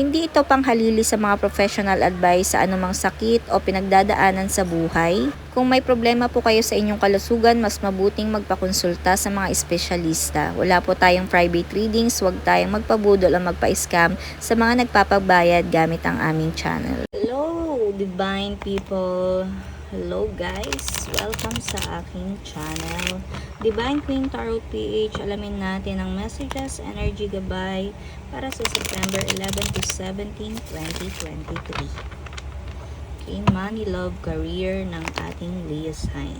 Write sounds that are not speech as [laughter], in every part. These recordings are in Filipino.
Hindi ito panghalili sa mga professional advice sa anumang sakit o pinagdadaanan sa buhay. Kung may problema po kayo sa inyong kalusugan, mas mabuting magpakonsulta sa mga espesyalista. Wala po tayong private readings, huwag tayong magpabudol o magpa-scam sa mga nagpapagbayad gamit ang aming channel. Hello, divine people! Hello guys! Welcome sa aking channel. Divine Queen Tarot PH, alamin natin ang messages, energy gabay para sa September 11 to 17, 2023. Okay, money, love, career ng ating Leo sign.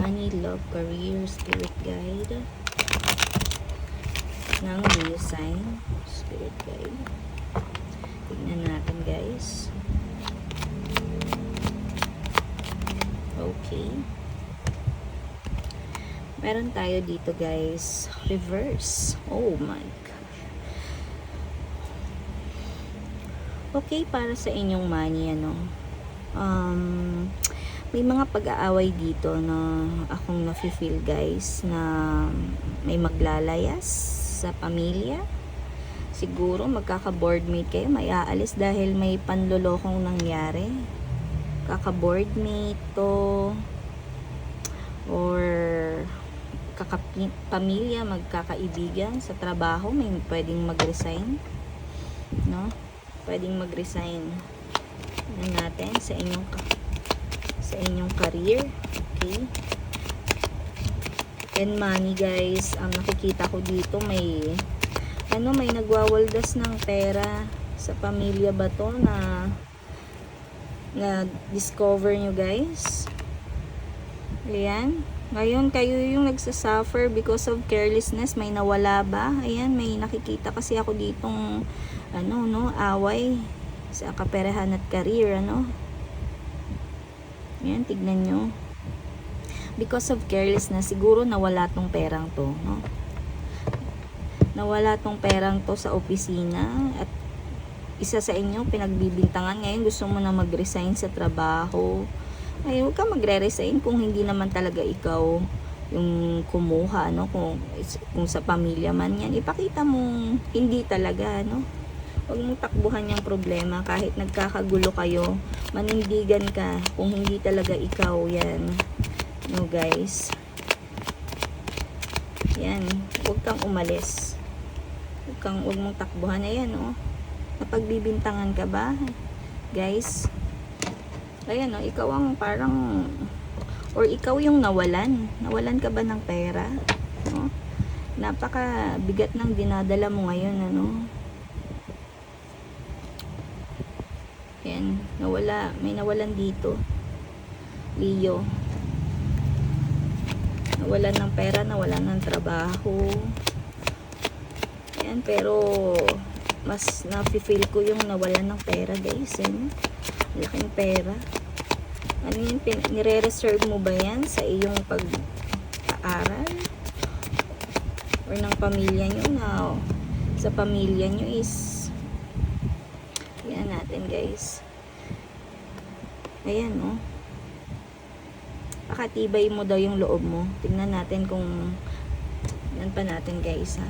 Money, love, career, spirit guide ng Leo sign. Spirit guide. Tignan natin guys. Okay. Meron tayo dito guys. Reverse. Oh my gosh. Okay para sa inyong money ano. Um, may mga pag-aaway dito na akong nafe-feel guys na may maglalayas sa pamilya siguro magkaka-boardmate kayo, may aalis dahil may panlolokong nangyari. Kaka-boardmate to or kakapamilya, magkakaibigan sa trabaho, may pwedeng mag-resign. No? Pwedeng mag-resign. Ano natin sa inyong sa inyong career. Okay? And money guys, ang nakikita ko dito may ano may nagwawaldas ng pera sa pamilya ba to na na discover nyo guys? Ayan. Ngayon kayo yung nagsasuffer because of carelessness. May nawala ba? Ayan may nakikita kasi ako ditong ano no away sa kaperahan at career ano? Ayan tignan nyo. Because of carelessness siguro nawala tong perang to no nawala tong perang to sa opisina at isa sa inyo pinagbibintangan. Ngayon gusto mo na mag-resign sa trabaho. Ay huwag ka magre-resign kung hindi naman talaga ikaw yung kumuha no? Kung kung sa pamilya man yan. Ipakita mo hindi talaga no? Huwag mong takbuhan yung problema. Kahit nagkakagulo kayo manindigan ka kung hindi talaga ikaw yan. No guys? Yan. Huwag kang umalis kang, huwag mong takbuhan. Ayan, oh. Napagbibintangan ka ba? Guys. Ayan, oh. Ikaw ang parang, or ikaw yung nawalan. Nawalan ka ba ng pera? Oh. Napaka bigat ng dinadala mo ngayon, ano. Ayan, nawala. May nawalan dito. Leo. Nawalan ng pera, nawalan ng trabaho. Ayan, pero mas nafe-feel ko yung nawalan ng pera guys. Ano? Laking pera. Ano yun? Nire-reserve mo ba yan sa iyong pag-aaral? Or ng pamilya nyo na sa pamilya nyo is yan natin guys. Ayan. Oh. Pakatibay mo daw yung loob mo. Tingnan natin kung yan pa natin guys ha.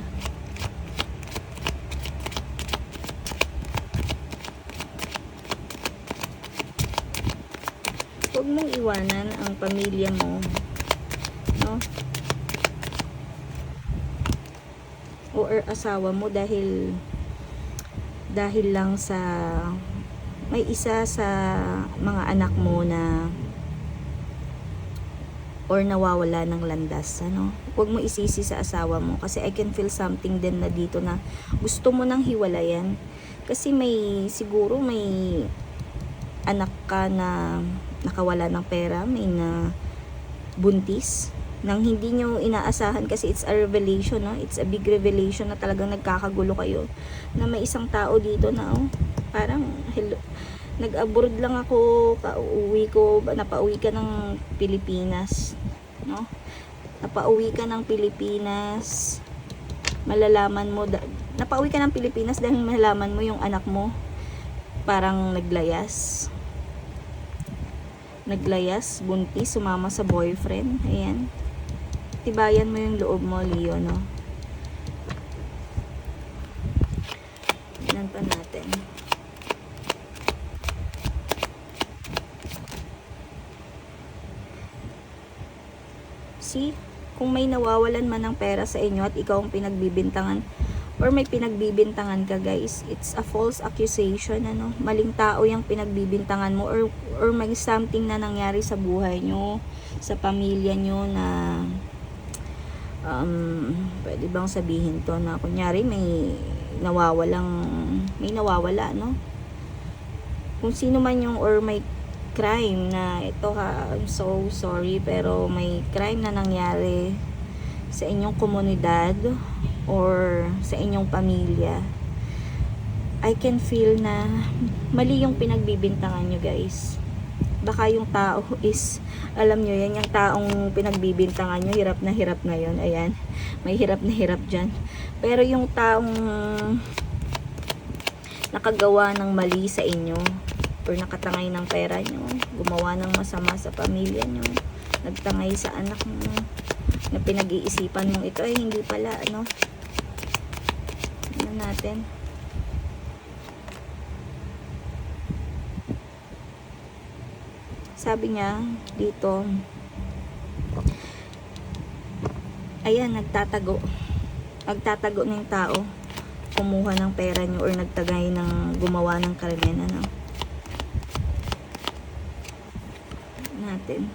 Mong iwanan ang pamilya mo no? Or asawa mo dahil dahil lang sa may isa sa mga anak mo na or nawawala ng landas ano? Huwag mo isisi sa asawa mo kasi I can feel something din na dito na gusto mo nang hiwalayan. Kasi may siguro may anak ka na nakawala ng pera may na buntis nang hindi nyo inaasahan kasi it's a revelation no? it's a big revelation na talagang nagkakagulo kayo na may isang tao dito na oh, parang hello, nag-abroad lang ako, pauwi ko, napauwi ka ng Pilipinas, no? Napauwi ka ng Pilipinas, malalaman mo, napauwi ka ng Pilipinas dahil malalaman mo yung anak mo, parang naglayas. Naglayas, buntis, sumama sa boyfriend, ayan. Tibayan mo yung loob mo, Leo, no? Tignan pa natin. See, kung may nawawalan man ng pera sa inyo at ikaw ang pinagbibintangan or may pinagbibintangan ka guys, it's a false accusation, ano, maling tao yung pinagbibintangan mo or, or may something na nangyari sa buhay nyo, sa pamilya nyo na um, pwede bang sabihin to na kunyari may nawawalang may nawawala no? Kung sino man yung or may crime na ito ha I'm so sorry pero may crime na nangyari sa inyong komunidad or sa inyong pamilya I can feel na mali yung pinagbibintangan nyo guys. Baka yung tao is alam nyo yan yung taong pinagbibintangan nyo hirap na hirap na yon ayan may hirap na hirap dyan. Pero yung taong nakagawa ng mali sa inyo or nakatangay ng pera nyo gumawa ng masama sa pamilya nyo nagtangay sa anak mo na pinag-iisipan mong ito ay hindi pala ano natin. Sabi niya dito ayan nagtatago. Nagtatago ng tao. Kumuha ng pera niyo or nagtagay ng gumawa ng krimen ano natin.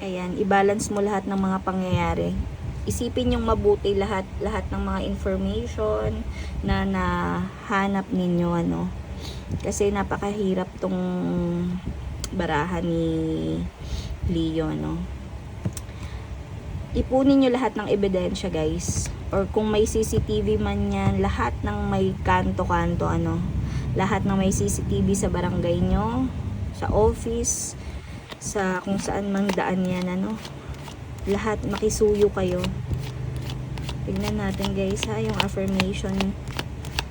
Ayan i-balance mo lahat ng mga pangyayari isipin yung mabuti lahat lahat ng mga information na nahanap ninyo ano. Kasi napakahirap tong barahan ni Leo no. Ipunin nyo lahat ng ebidensya guys. Or kung may CCTV man yan lahat ng may kanto-kanto ano. Lahat ng may CCTV sa barangay nyo sa office sa kung saan mang daan yan ano lahat makisuyo kayo. Tignan natin guys ha yung affirmation.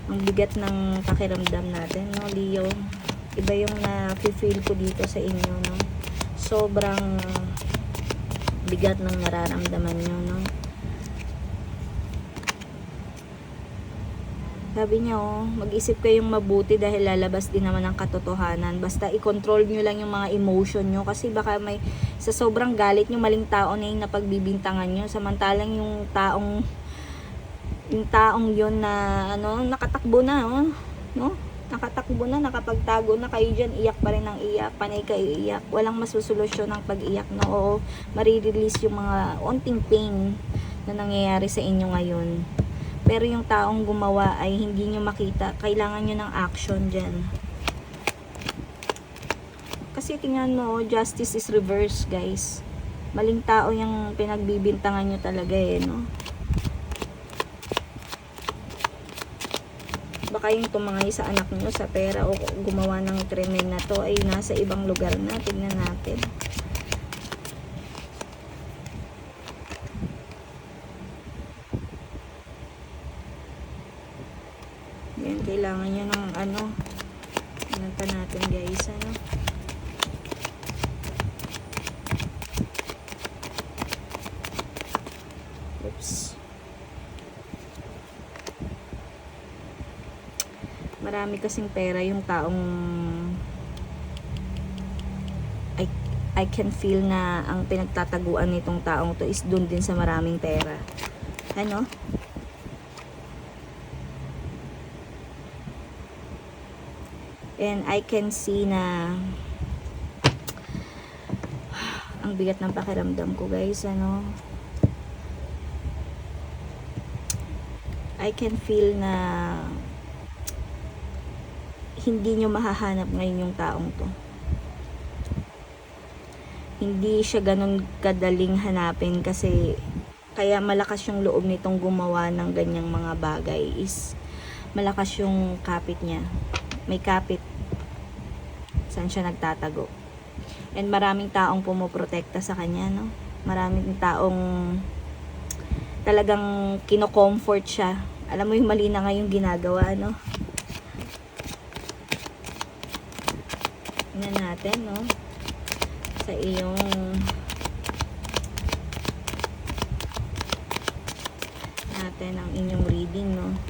Ang bigat ng pakiramdam natin no Leo? Iba yung na feel ko dito sa inyo no? Sobrang bigat ng nararamdaman nyo no sabi niya oh mag-isip kayong mabuti dahil lalabas din naman ang katotohanan. Basta i-control nyo lang yung mga emotion nyo kasi baka may sa sobrang galit nyo maling tao na yung napagbibintangan nyo samantalang yung taong yung taong yon na ano nakatakbo na oh, no? Nakatakbo na nakapagtago na kayo diyan iyak pa rin ng iyak panay kayo iyak walang masusolusyon ng pag-iyak no? Oo marirelease yung mga onting pain na nangyayari sa inyo ngayon pero yung taong gumawa ay hindi nyo makita kailangan nyo ng action dyan kasi tingnan mo justice is reverse guys maling tao yung pinagbibintangan nyo talaga eh no baka yung tumangay sa anak nyo sa pera o gumawa ng krimen na to ay nasa ibang lugar na. Tingnan natin. Yan, kailangan nyo ng ano. Pa natin guys, ano. Oops. marami kasing pera yung taong I, I can feel na ang pinagtataguan nitong taong to is dun din sa maraming pera ano and I can see na [sighs] ang bigat ng pakiramdam ko guys ano? I can feel na hindi nyo mahahanap ngayon yung taong to. Hindi siya ganun kadaling hanapin kasi kaya malakas yung loob nitong gumawa ng ganyang mga bagay is malakas yung kapit niya may kapit. Saan siya nagtatago? And maraming taong pumoprotekta sa kanya no? Maraming taong talagang kino-comfort siya. Alam mo yung mali na nga yung ginagawa no? Tingnan natin no? Sa iyong natin ang inyong reading no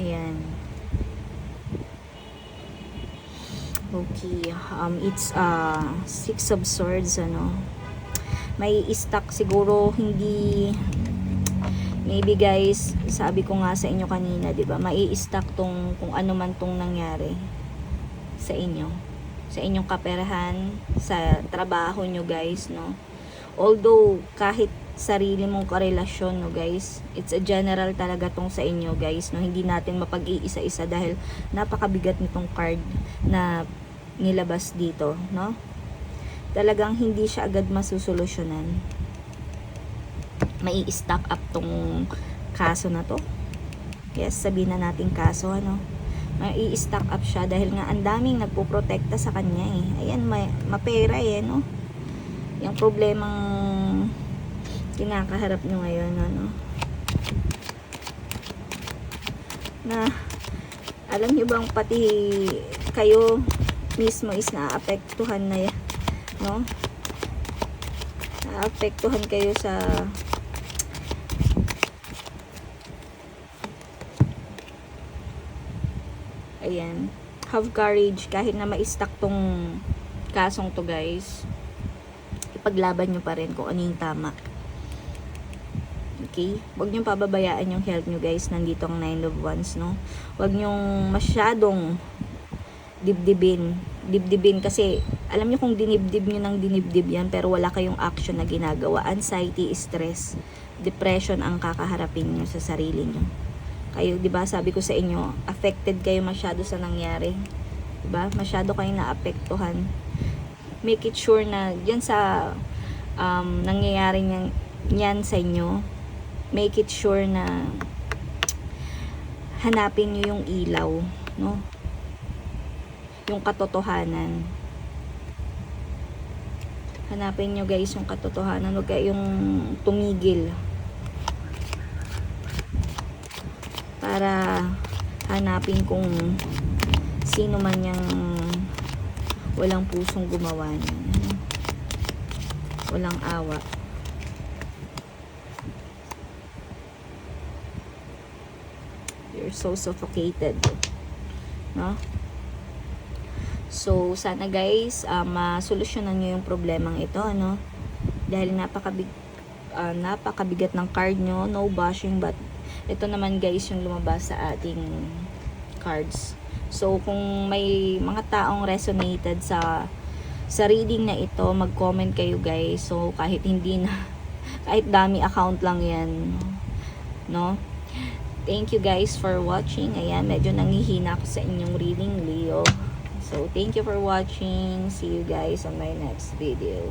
ayan. Okay um it's uh six of swords ano. May stock siguro hindi maybe guys sabi ko nga sa inyo kanina 'di ba mai-stock tong kung ano man tong nangyari sa inyo. Sa inyong kaperahan sa trabaho nyo guys no. Although kahit sarili mong karelasyon no guys. It's a general talaga tong sa inyo guys no. Hindi natin mapag-iisa-isa dahil napakabigat nitong card na nilabas dito no? Talagang hindi siya agad masusolusyonan. Mai stack up tong kaso na to. Yes sabihin na natin kaso ano? May i-stack up siya dahil nga ang daming nagpoprotekta sa kanya eh. Ayan, may, mapera eh, no? Yung problemang kinakaharap nyo ngayon, ano? Na, alam nyo bang pati kayo mismo is naapektuhan na yan, no? Naapektuhan kayo sa Ayan. Have courage kahit na ma-stack tong kasong to guys. Ipaglaban nyo pa rin kung ano yung tama. Okay? Huwag nyo pababayaan yung health nyo guys. Nandito ang nine of wands, no? Huwag nyo masyadong dibdibin. Dibdibin kasi alam nyo kung dinibdib nyo ng dinibdib yan pero wala kayong action na ginagawa. Anxiety, stress, depression ang kakaharapin nyo sa sarili nyo kayo, 'di ba? Sabi ko sa inyo, affected kayo masyado sa nangyari. 'Di ba? Masyado kayong naapektuhan. Make it sure na 'yan sa um, nangyayari niyan, niyan sa inyo. Make it sure na hanapin niyo yung ilaw, no? Yung katotohanan. Hanapin niyo guys yung katotohanan, huwag kayong tumigil. para hanapin kung sino man yung walang pusong gumawa niyan. Walang awa. You're so suffocated. No? So, sana guys, uh, masolusyonan nyo yung problemang ito, ano? Dahil napakabig, uh, napakabigat ng card nyo, no bashing, but ito naman guys yung lumabas sa ating cards. So, kung may mga taong resonated sa sa reading na ito, mag-comment kayo guys. So, kahit hindi na, [laughs] kahit dami account lang yan, no? Thank you guys for watching. Ayan, medyo nangihina ako sa inyong reading, Leo. So, thank you for watching. See you guys on my next video.